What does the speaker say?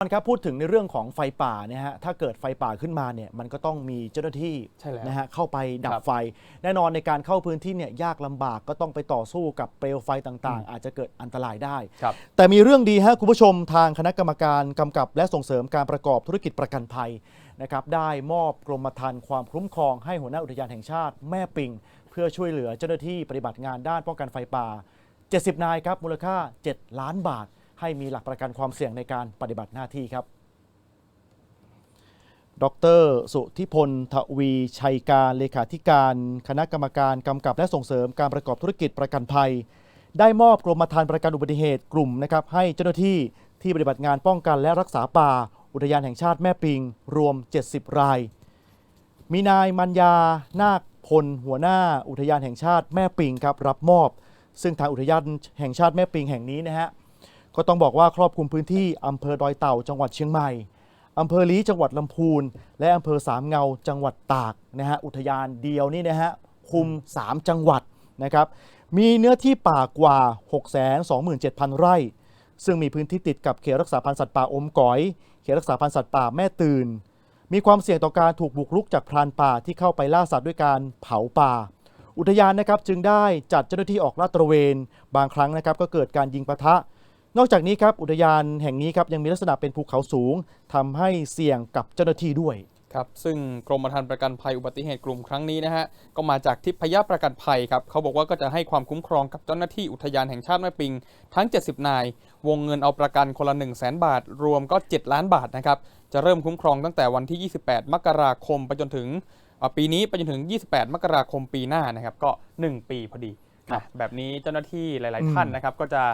ครับพูดถึงในเรื่องของไฟป่าเนี่ยฮะถ้าเกิดไฟป่าขึ้นมาเนี่ยมันก็ต้องมีเจ้าหน้าที่ใช่แล้วนะฮะเข้าไปดัครับบไฟ แน่นอนในการเข้าพื้นที่เนี่ยยากลำบากก็ต้องไปต่อสู้กับเปลวไฟต่างๆ อาจจะเกิดอันตรายได้ ครับ แต่มีเรื่องดีฮะคุณผู้ชมทางคณะกรรมการกำกับและส่งเสริมการประกอบธุรกิจประกันภัยนะครับได้มอบกรมธรรม์ความคุ้มครองให้หัวหน้าอุทยานแห่งชาติแม่ปิง เพื่อช่วยเหลือเจ้าหน้าที่ปฏิบัติงานด้านป้องกันไฟป่า 70 นายครับมูลค่า 7 ล้านบาท ให้มีหลักประกันความเสี่ยงในการปฏิบัติหน้าที่ครับ ดร สุทธิพลทวีชัยการเลขาธิการ คณะกรรมการกำกับและส่งเสริมการประกอบธุรกิจประกันภัย ได้มอบกรมธรรม์ประกันอุบัติเหตุกลุ่มนะครับให้เจ้าหน้าที่ที่ปฏิบัติงานป้องกันและรักษาป่า อุทยานแห่งชาติแม่ปิง รวม 70 ราย มีนายมัญญา นาคพล หัวหน้า อุทยานแห่งชาติแม่ปิงครับรับมอบ ซึ่งทางอุทยานแห่งชาติแม่ปิงแห่งนี้นะฮะ ก็ต้องบอกว่าครอบคลุมพื้นที่อำเภอดอยเต่าจังหวัดเชียงใหม่อำเภอลี้จังหวัดลำพูน และอำเภอสามเงาจังหวัดตากนะฮะอุทยานเดียวนี่นะฮะคุม 3 จังหวัดนะครับมีเนื้อที่ป่ากว่า 627,000 ไร่ ซึ่งมีพื้นที่ติดกับเขตรักษาพันธุ์สัตว์ป่าอมก๋อย เขตรักษาพันธุ์สัตว์ป่าแม่ตื่น มีความเสี่ยงต่อการถูกบุกรุกจากพรานป่าที่เข้าไปล่าสัตว์ด้วยการเผาป่า อุทยานนะครับจึงได้จัดเจ้าหน้าที่ออกลาดตระเวน บางครั้งนะครับก็เกิดการยิงปะทะ นอกจากนี้ครับอุทยานแห่งนี้ครับยังมีลักษณะเป็นภูเขาสูงทำให้เสี่ยงกับเจ้าหน้าที่ด้วยครับซึ่งกรมธรรม์ประกันภัยอุบัติเหตุกลุ่มครั้งนี้นะฮะก็มาจากทิพยประกันภัยครับเขาบอกว่าก็จะให้ความคุ้มครองกับเจ้าหน้าที่อุทยานแห่งชาติแม่ปิง ทั้ง 70 นายว งเงินเอาประกันคนละ 1 0 0 0 0แบาท รวมก็ 7 ล้านบาทนะครับจะเริ่มคุ้มครองตั้งแต่วันที่ 28 มกราคมไปจนถึงปีนี้ไปจนถึง 28 มกราคมปีหน้านะครับก็ 1 ปีพอดีค่ะแบบนี้เจ้าหน้าที่หลาย ๆ ท่านนะครับก็จะ